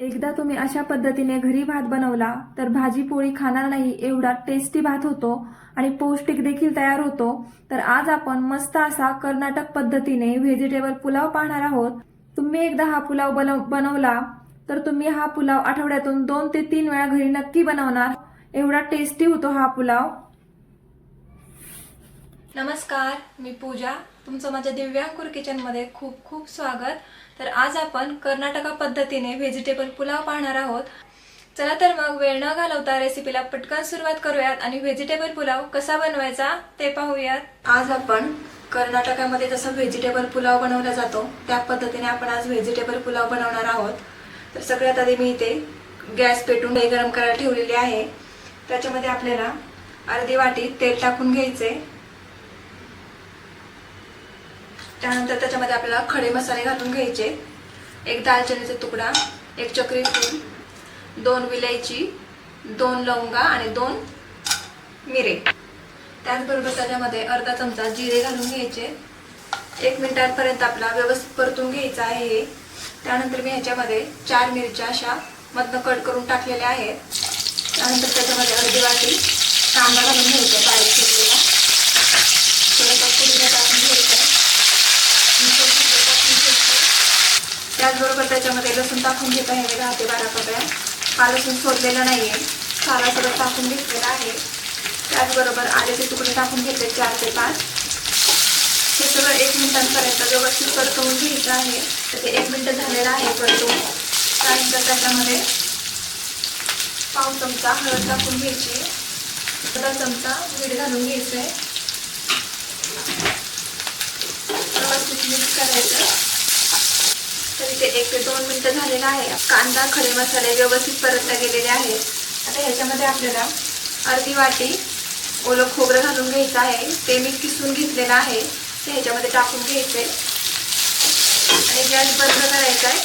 एकदा तुम्ही अशा पद्धतीने घरी भात बनवला तर भाजी पोळी खाणार नाही एवढा टेस्टी भात होतो आणि पौष्टिक देखील तयार होतो. तर आज आपण मस्त असा कर्नाटक पद्धतीने व्हेजिटेबल पुलाव पाहणार आहोत. तुम्ही एकदा हा पुलाव बनव बनवला तर तुम्ही हा पुलाव आठवड्यातून दोन ते तीन वेळा घरी नक्की बनवणार. एवढा टेस्टी होतो हा पुलाव. नमस्कार मी पूजा. तुमचं माझ्या दिव्यांकुर किचनमध्ये खूप खूप स्वागत. तर आज आपण कर्नाटका पद्धतीने व्हेजिटेबल पुलाव पाहणार आहोत. चला तर मग वेळ न घालवता रेसिपीला पटकन सुरुवात करूयात आणि व्हेजिटेबल पुलाव कसा बनवायचा ते पाहूयात. आज आपण कर्नाटकामध्ये जसं व्हेजिटेबल पुलाव बनवला जातो त्या पद्धतीने आपण आज व्हेजिटेबल पुलाव बनवणार आहोत. तर सगळ्यात आधी मी इथे गॅस पेटून गरम करायला ठेवलेली आहे. त्याच्यामध्ये आपल्याला अर्धी वाटी तेल टाकून घ्यायचे. त्यानंतर त्याच्यामध्ये आपल्याला खडे मसाले घालून घ्यायचे. एक दालचिनीचा तुकडा एक चक्री फूल दोन विलायची दोन लवंगा आणि दोन मिरे. त्याचबरोबर त्याच्यामध्ये अर्धा चमचा जिरे घालून घ्यायचे. एक मिनिटांपर्यंत आपला व्यवस्थित परतून घ्यायचा आहे. हे त्यानंतर मी ह्याच्यामध्ये चार मिरच्या अशा मधनं कट करून टाकलेल्या आहेत. त्यानंतर त्याच्यामध्ये अर्धी वाटी कांदा घालून घ्यायचा बारीक चिरलेला थोडासा पुदिना टाकून घ्यायचा त्याचबरोबर त्याच्यामध्ये लसूण टाकून घेत आहे मी दहा ते बारा कपड्या हा लसूण सोडलेला नाही आहे सारा सगळं टाकून घेतलेला आहे. त्याचबरोबर आल्याचे तुकडे टाकून घेतले चार ते पाच. हे सगळं एक मिनिटांपर्यंत व्यवस्थित परतवून घ्यायचं आहे. तर ते एक मिनटं झालेलं आहे परतवून. त्यानंतर त्याच्यामध्ये पाव चमचा हळद टाकून घ्यायची. अर्धा चमचा मीठ घालून घ्यायचं आहे व्यवस्थित मिक्स करायचं. तर इथे एक ते दोन मिनटं झालेलं आहे. कांदा खडे मसाले व्यवस्थित परतले गेलेले आहेत. आता ह्याच्यामध्ये आपल्याला अर्धी वाटी ओलं खोबरं घालून घ्यायचं आहे. ते मी किसून घेतलेलं आहे. ते ह्याच्यामध्ये टाकून घ्यायचे. आणि गॅस बंद करायचा आहे.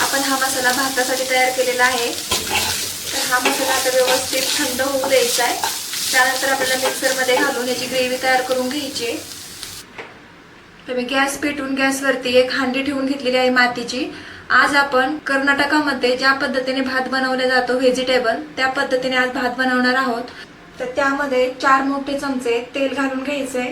आपण हा मसाला भातासाठी तयार केलेला आहे. तर हा मसाला आता व्यवस्थित थंड होऊ द्यायचा आहे. त्यानंतर आपल्याला मिक्सरमध्ये घालून याची ग्रेव्ही तयार करून घ्यायची. तर मी गॅस पेटून गॅसवरती एक हांडी ठेवून घेतलेली आहे मातीची. आज आपण कर्नाटकामध्ये ज्या पद्धतीने भात बनवला जातो व्हेजिटेबल त्या पद्धतीने आज भात बनवणार आहोत. तर त्यामध्ये चार मोठे चमचे तेल घालून घ्यायचे.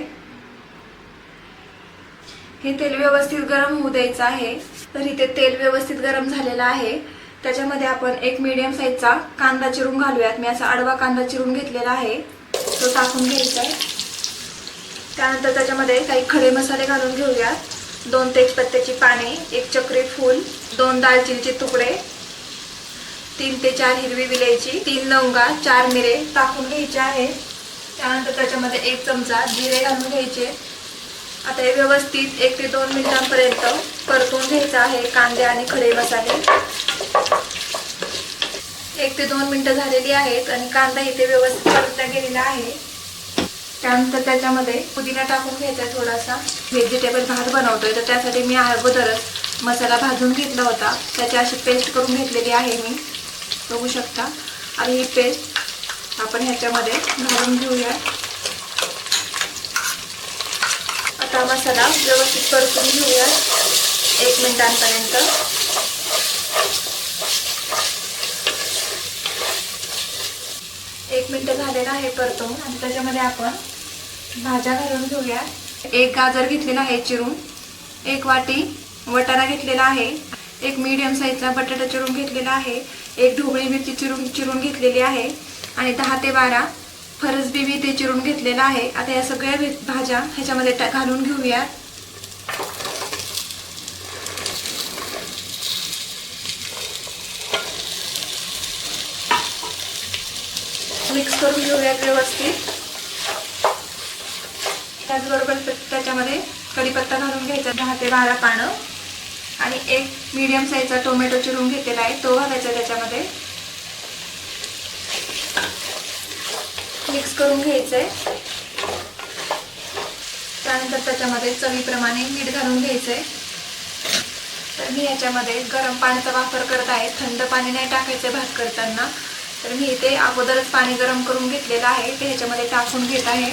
हे तेल व्यवस्थित गरम होऊ द्यायचं आहे. तर इथे तेल व्यवस्थित गरम झालेलं आहे. त्याच्यामध्ये आपण एक मीडियम साईजचा कांदा चिरून घालूयात. मी असा आडवा कांदा चिरून घेतलेला आहे. तो टाकून घ्यायचा आहे. त्यानंतर त्याच्यामध्ये काही खडे मसाले घालून घेऊयात. दोन तेजपत्त्याची पाने एक चक्री फूल दोन दालचिनीचे तुकडे तीन ते चार हिरवी विलायची तीन लवंगा चार मिरे टाकून घ्यायचे आहे. त्यानंतर त्याच्यामध्ये एक चमचा जिरे घालून घ्यायचे. आता हे व्यवस्थित एक ते दोन मिनिटांपर्यंत परतून घ्यायचं आहे कांदे आणि खडे मसाले. एक ते दोन मिनटं झालेली आहेत आणि कांदा इथे व्यवस्थित परतला गेलेला आहे. त्यानंतर त्याच्यामध्ये पुदिना टाकून घ्यायचा आहे थोडासा. व्हेजिटेबल भात बनवतोय तर त्यासाठी मी अगोदरच मसाला भाजून घेतला होता. त्याची अशी पेस्ट करून घेतलेली आहे मी. बघू शकता. आणि ही पेस्ट आपण ह्याच्यामध्ये घालून घेऊया. आता मसाला व्यवस्थित परतून घेऊया. एक मिनिटांपर्यंत. एक मिनटं झालेलं आहे परतून आणि त्याच्यामध्ये आपण भाज्या घालून घेऊया. एक गाजर घेतलेला आहे चिरून. एक वाटी वटाणा घेतलेला आहे. एक मीडियम साईजचा बटाटा चिरून घेतलेला आहे. एक ढोबळी मिरची चिरून चिरून घेतलेली आहे. आणि दहा ते बारा फरसबी बी ते चिरून घेतलेला आहे. आता या सगळ्या भाज्या ह्याच्यामध्ये घालून घेऊयात मिक्स करून घेऊयात व्यवस्थित. त्याचबरोबर त्याच्यामध्ये कढीपत्ता घालून घ्यायचा दहा ते बारा पानं. आणि एक मीडियम साईजचा टोमॅटो चिरून घेतलेला आहे तो घालायचा त्याच्यामध्ये. मिक्स करून घ्यायचं आहे त्यानंतर त्याच्यामध्ये चवीप्रमाणे मीठ घालून घ्यायचंय. तर मी याच्यामध्ये गरम पाण्याचा वापर करत आहे. थंड पाणी नाही टाकायचं भात करताना. तर मी इथे अगोदरच पाणी गरम करून घेतलेलं आहे. ते ह्याच्यामध्ये टाकून घेत आहे.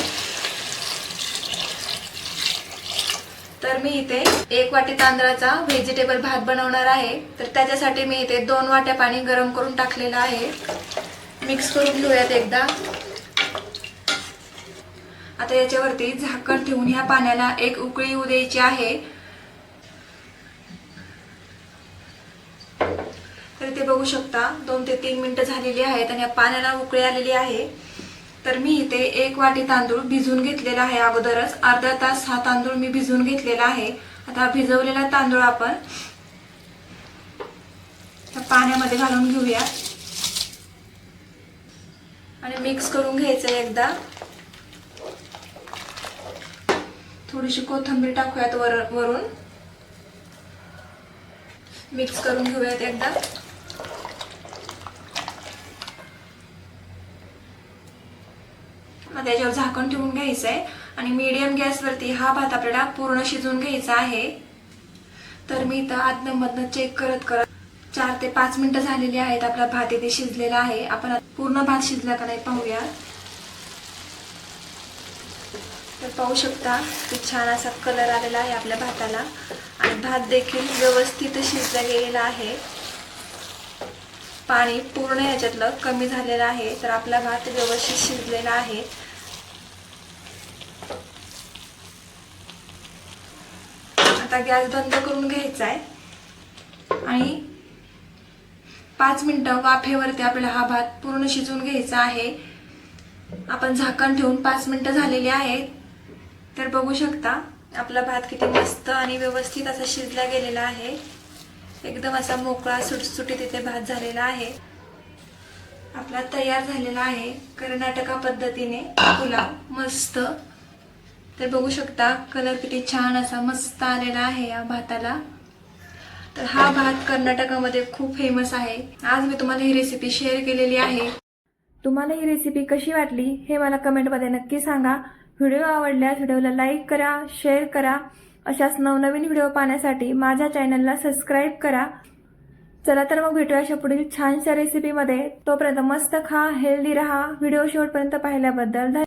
तर मी इथे एक वाटी तांदळाचा व्हेजिटेबल भात बनवणार आहे. तर त्याच्यासाठी मी इथे दोन वाट्या पाणी गरम करून टाकलेलं आहे. मिक्स करून घेऊयात एकदा. आता याच्यावरती झाकण ठेवून ह्या पाण्याला एक उकळी येऊ द्यायची आहे. इथे ते बघू शकता. दोन ते तीन मिनिटं झालेली आहेत आणि या पाण्याला उकळी आलेली आहे. तर मी इथे एक वाटी तांदूळ भिजवून घेतलेला आहे अगोदरच. अर्धा तास हा तांदूळ मी भिजवून घेतलेला आहे. आता भिजवलेला तांदूळ आपण पाण्यामध्ये घालून घेऊया. आणि मिक्स करून घ्यायचं एकदा. थोडीशी कोथिंबीर टाकूयात वर वरून. मिक्स करून घेऊयात एकदा. त्याच्यावर झाकण ठेवून घ्यायचं आहे आणि मीडियम गॅसवरती हा भात आपल्याला पूर्ण शिजवून घ्यायचा आहे. तर मी इथं आतनं मधनं चेक करत करत चार ते पाच मिनिटं झालेली आहेत. आपला भात इथे शिजलेला आहे. आपण पूर्ण भात शिजला का नाही पाहूया. तर पाहू शकता की छान असा कलर आलेला आहे आपल्या भाताला. आणि भात देखील व्यवस्थित शिजला गेलेला आहे. पाणी पूर्ण याच्यातलं कमी झालेलं आहे. तर आपला भात व्यवस्थित शिजलेला आहे. आता गॅस बंद करून घ्यायचा आहे आणि पाच मिनटं वाफेवरती आपल्याला हा भात पूर्ण शिजवून घ्यायचा आहे. आपण झाकण ठेवून पाच मिनटं झालेली आहेत. तर बघू शकता आपला भात किती मस्त आणि व्यवस्थित असा शिजला गेलेला आहे. एकदम असा मोकळा सुटसुटीत इथे भात झालेला आहे. आपला तयार झालेला आहे कर्नाटका पद्धतीने पुलाव. मस्त. तर बघू शकता कलर किती छान असा मस्त आलेला आहे या भाताला. तर हा भात कर्नाटकामध्ये खूप फेमस आहे. आज मी तुम्हाला ही रेसिपी शेअर केलेली आहे. तुम्हाला ही रेसिपी कशी वाटली हे मला कमेंटमध्ये नक्की सांगा. व्हिडिओ आवडल्यास व्हिडिओला लाईक करा शेअर करा. अशाच नवनवीन व्हिडिओ पाहण्यासाठी माझ्या चॅनलला सबस्क्राईब करा. चला तर मग भेटूया अशा पुढील छानशा रेसिपीमध्ये तोपर्यंत मस्त खा हेल्दी राहा. व्हिडिओ शेवटपर्यंत पाहिल्याबद्दल